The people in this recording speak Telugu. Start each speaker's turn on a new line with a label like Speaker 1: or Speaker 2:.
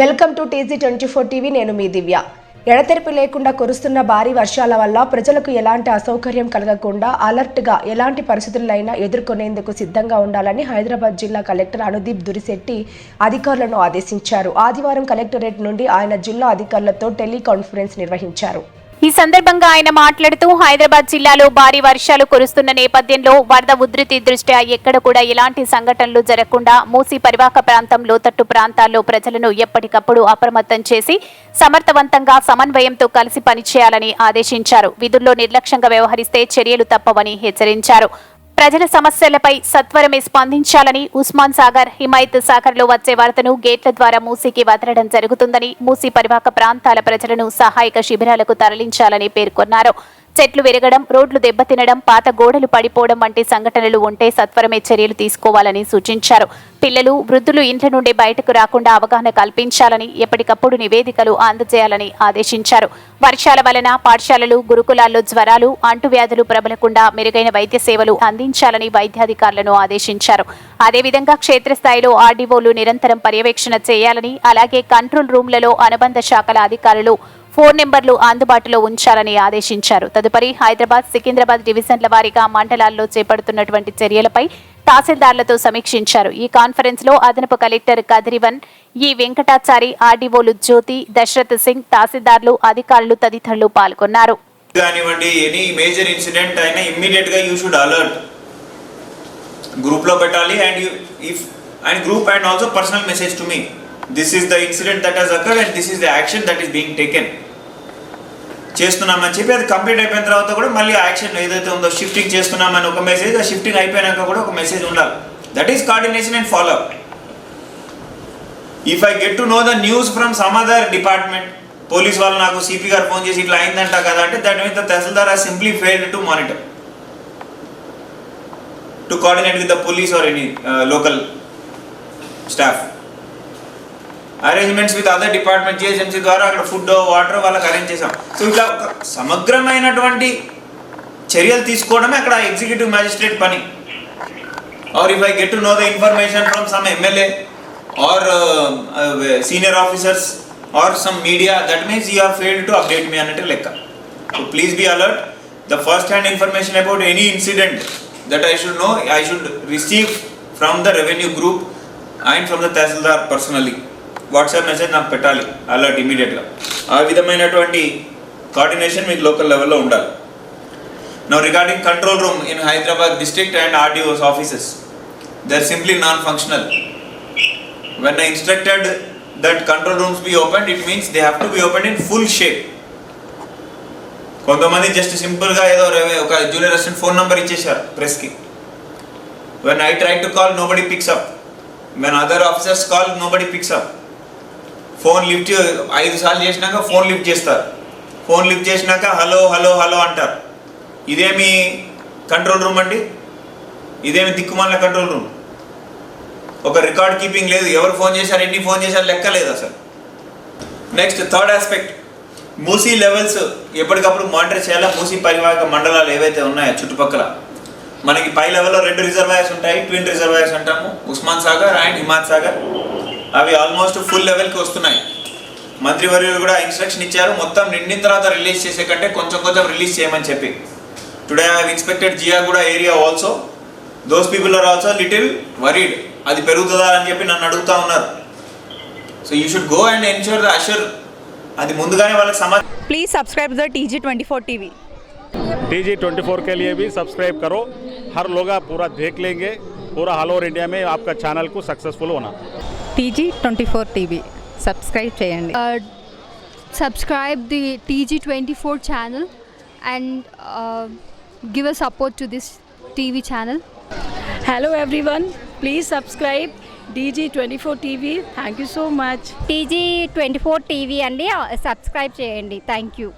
Speaker 1: Welcome to TG twenty four TV నేను మీ దివ్య. ఎడతెరిపి లేకుండా కురుస్తున్న భారీ వర్షాల వల్ల ప్రజలకు ఎలాంటి అసౌకర్యం కలగకుండా అలర్ట్గా ఎలాంటి పరిస్థితులైనా ఎదుర్కొనేందుకు సిద్ధంగా ఉండాలని హైదరాబాద్ జిల్లా కలెక్టర్ అనుదీప్ దురిశెట్టి అధికారులను ఆదేశించారు. ఆదివారం కలెక్టరేట్ నుండి ఆయన జిల్లా అధికారులతో టెలికాన్ఫరెన్స్ నిర్వహించారు.
Speaker 2: ఈ సందర్భంగా ఆయన మాట్లాడుతూ హైదరాబాద్ జిల్లాలో భారీ వర్షాలు కురుస్తున్న నేపథ్యంలో వరద ఉధృతి దృష్ట్యా ఎక్కడ కూడా ఎలాంటి సంఘటనలు జరగకుండా మూసి పరివాహక ప్రాంతం లోతట్టు ప్రాంతాల్లో ప్రజలను ఎప్పటికప్పుడు అప్రమత్తం చేసి సమర్థవంతంగా సమన్వయంతో కలిసి పనిచేయాలని ఆదేశించారు. విధుల్లో నిర్లక్ష్యంగా వ్యవహరిస్తే చర్యలు తప్పవని హెచ్చరించారు. ప్రజల సమస్యలపై సత్వరమే స్పందించాలని ఉస్మాన్ సాగర్ హిమాయత్ సాగర్లో వచ్చే వరదను గేట్ల ద్వారా మూసీకి వదలడం జరుగుతుందని మూసీ పరివాహక ప్రాంతాల ప్రజలను సహాయక శిబిరాలకు తరలించాలని పేర్కొన్నారు. చెట్లు విరగడం రోడ్లు దెబ్బతినడం పాత గోడలు పడిపోవడం వంటి సంఘటనలు ఉంటే సత్వరమే చర్యలు తీసుకోవాలని సూచించారు. పిల్లలు వృద్ధులు ఇంట్ల నుండి బయటకు రాకుండా అవగాహన కల్పించాలని ఎప్పటికప్పుడు నివేదికలు అందజేయాలని ఆదేశించారు. వర్షాల వలన పాఠశాలలు గురుకులాల్లో జ్వరాలు అంటువ్యాధులు ప్రబలకుండా మెరుగైన వైద్య సేవలు అందించాలని వైద్యాధికారులను ఆదేశించారు. అదేవిధంగా క్షేత్రస్థాయిలో ఆర్డీఓలు నిరంతరం పర్యవేక్షణ చేయాలని అలాగే కంట్రోల్ రూమ్లలో అనుబంధ శాఖల అధికారులు ఫోన్ నెంబర్లు అందుబాటులో ఉంచాలని ఆదేశించారు. తదుపరి హైదరాబాద్ సికింద్రాబాద్ డివిజన్ల వారీగా మండలాల్లో చేపడుతున్నటువంటి చర్యలపై తహసీల్దార్లతో సమీక్షించారు. ఈ కాన్ఫరెన్స్లో అదనపు కలెక్టర్ కదిరివన్ ఈ వెంకటాచారి ఆర్డీఓలు జ్యోతి దశరథ్ సింగ్ తహసీల్దార్లు అధికారులు తదితరులు పాల్గొన్నారు.
Speaker 3: కానివ్వండి ఎనీ మేజర్ ఇన్సిడెంట్ అయినా ఇమ్మీడియట్గా యూ షుడ్ అలర్ట్. గ్రూప్లో పెట్టాలి and if and group and also personal message to me. This is the incident that has occurred and this is the action that is being taken. చేస్తున్నామని చెప్పి అది కంప్లీట్ అయిపోయిన తర్వాత కూడా మళ్ళీ యాక్షన్ ఏదైతే ఉందో షిఫ్టింగ్ చేస్తున్నామని ఒక మెసేజ్ ఆ షిఫ్టింగ్ అయిపోయినాక కూడా ఒక మెసేజ్ ఉండాలి. That is coordination and follow if I get to know the news from some other department police వాళ్ళు నాకు సిపి గారు ఫోన్ చేసి ఇట్లా అయిందంట కదా అంటే దట్ మీద tahsildar has simply failed to monitor to coordinate with the police or any local staff arrangements with other department GHMC ద్వారా అక్కడ ఫుడ్ వాటర్ వాళ్ళకి అరేంజ్ చేసాం సో ఇట్లా ఒక సమగ్రమైనటువంటి చర్యలు తీసుకోవడమే అక్కడ ఎగ్జిక్యూటివ్ మ్యాజిస్ట్రేట్ పని. Or if I get to know the information from some MLA or senior officers or some media that means you are failed to update me అన్నట్టు లెక్క. So please be alert the first hand information about any incident that I should know I should receive from the revenue group and from the tahsildar personally WhatsApp message నాకు పెట్టాలి అలర్ట్ ఇమీడియట్గా. ఆ విధమైనటువంటి కోఆర్డినేషన్ మీకు లోకల్ లెవెల్లో ఉండాలి. Now regarding control room in Hyderabad district and RDOs offices they are simply non functional when I instructed that control rooms be open it means they have to be open in full shape కొంతమంది జస్ట్ సింపుల్గా ఏదో ఒక జూనియర్ అసిస్టెంట్ ఫోన్ నెంబర్ ఇచ్చేసారు ప్రెస్కి when I try to call nobody picks up when other officers call nobody picks up phone lift ఐదు సార్లు చేసినాక ఫోన్ లిఫ్ట్ చేస్తారు. ఫోన్ లిఫ్ట్ చేసినాక హలో హలో హలో అంటారు. ఇదేమి కంట్రోల్ రూమ్ అండి? ఇదేమి దిక్కుమాల కంట్రోల్ రూమ్? ఒక రికార్డ్ కీపింగ్ లేదు. ఎవరు ఫోన్ చేశారు ఎన్ని ఫోన్ చేశారు లెక్క లేదు అసలు. Next third aspect. Musi levels ఎప్పటికప్పుడు మానిటర్ చేయాలా? మూసీ పరివాహక మండలాలు ఏవైతే ఉన్నాయో చుట్టుపక్కల. మనకి పై లెవెల్లో రెండు రిజర్వాయర్స్ ఉంటాయి. ట్విన్ రిజర్వాయర్స్ అంటాము. ఉస్మాన్ సాగర్ అండ్ హిమాత్ సాగర్. అవి ఆల్మోస్ట్ ఫుల్ లెవెల్కి వస్తున్నాయి మంత్రివర్యులు కూడా ఇన్స్ట్రక్షన్ ఇచ్చారు మొత్తం నిండిన తర్వాత రిలీజ్ చేసే కంటే కొంచెం కొంచెం రిలీజ్ చేయమని చెప్పి today I have inspected Jiyaguda area also those people are also little worried అది పెరుగుతుందా అని చెప్పి నన్ను అడుగుతా ఉన్నారు so you should go and ensure the assure అది ముందుగానే వాళ్ళకి సమాచారం
Speaker 4: please subscribe the T G twenty four T V
Speaker 5: T G twenty four के लिए भी सब्सक्राइब करो हर लोग आप पूरा देख लेंगे पूरा ऑल ओवर इंडिया में आपका चैनल को सक्सेसफुल होना
Speaker 4: TG twenty four TV subscribe చేయండి.
Speaker 6: Subscribe the TG twenty four channel and give a support to this TV channel
Speaker 7: hello everyone please subscribe TG twenty four TV thank you so much
Speaker 8: TG twenty four TV అండి. సబ్స్క్రైబ్ చేయండి. Thank you